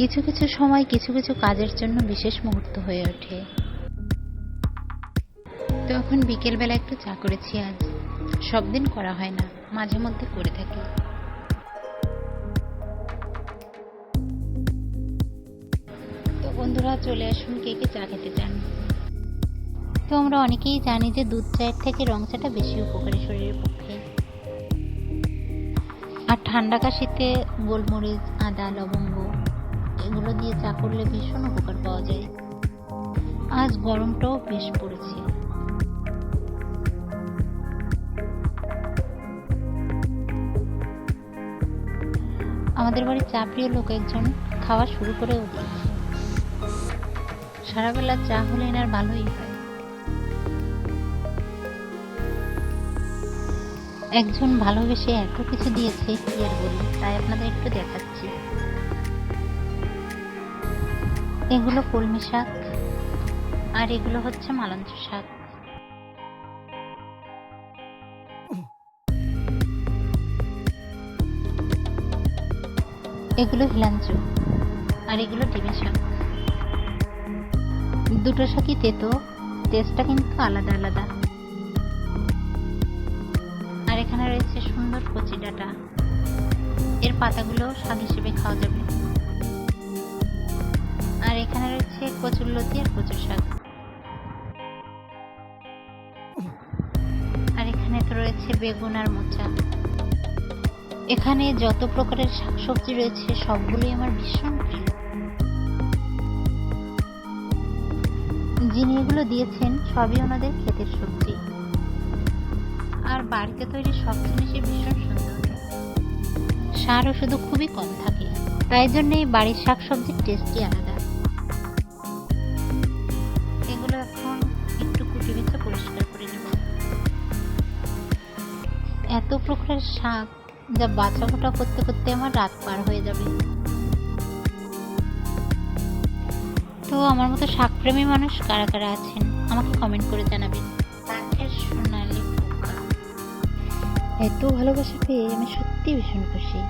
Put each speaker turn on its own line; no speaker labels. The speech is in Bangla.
কিছু কিছু সময় কিছু কিছু কাজের জন্য বিশেষ মুহূর্ত হয়ে ওঠে। তো এখন বিকেলবেলা একটু চা করেছি আজ। সব দিন করা হয় না, মাঝে মধ্যে করে থাকি। তো বন্ধুরা, চলে আসুন কে কে চা খেতে চান। তো আমরা অনেকেই জানি যে দুধ চায়ের থেকে রং চাটা বেশি উপকারী শরীরের পক্ষে। আর ঠান্ডা কাশিতে গোলমরিচ, আদা, লবঙ্গ এগুলো দিয়ে চা করলে ভীষণ উপকার পাওয়া যায়। আজ গরমটাও বেশ পড়েছে। আমাদের বাড়ির চা প্রিয় লোক একজন খাওয়া শুরু করেও দিয়েছে সারাবেলা চা হলে এনার ভালোই হয়। একজন ভালোবেসে এত কিছু দিয়েছে কি আর বলি, তাই আপনাদের একটু দেখাচ্ছি। এগুলো কলমি শাক, আর এগুলো হচ্ছে মালঞ্চ শাক। এগুলো হিলাঞ্চু, আর এগুলো ডিমের শাক। দুটো শাকই তেতো, টেস্টটা কিন্তু আলাদা আলাদা। আর এখানে রয়েছে সুন্দর কচি ডাটা। এর পাতাগুলো শাক হিসেবে খাওয়া যাবে। এখানে রয়েছে কচুর লতি আর কচুর শাক। আর এখানে তো রয়েছে বেগুন আর মোচা। এখানে যত প্রকারের শাকসবজি রয়েছে, সবগুলোই আমার ভীষণ প্রিয়। যিনি এগুলো দিয়েছেন, সবই ওনাদের ক্ষেতের সবজি। আর বাড়িতে তৈরি সব জিনিসই ভীষণ সুন্দর। সার ওষুধও খুবই কম থাকে। তাই জন্য বাড়ির শাকসবজির টেস্টই আলাদা। এত প্রকারের শাক যা বাছা ফোটা করতে করতে আমার রাত পার হয়ে যাবে। তো আমার মতো শাকপ্রেমী মানুষ কারা কারা আছেন, আমাকে কমেন্ট করে জানাবেন। এত ভালোবাসা পেয়ে আমি সত্যি ভীষণ খুশি।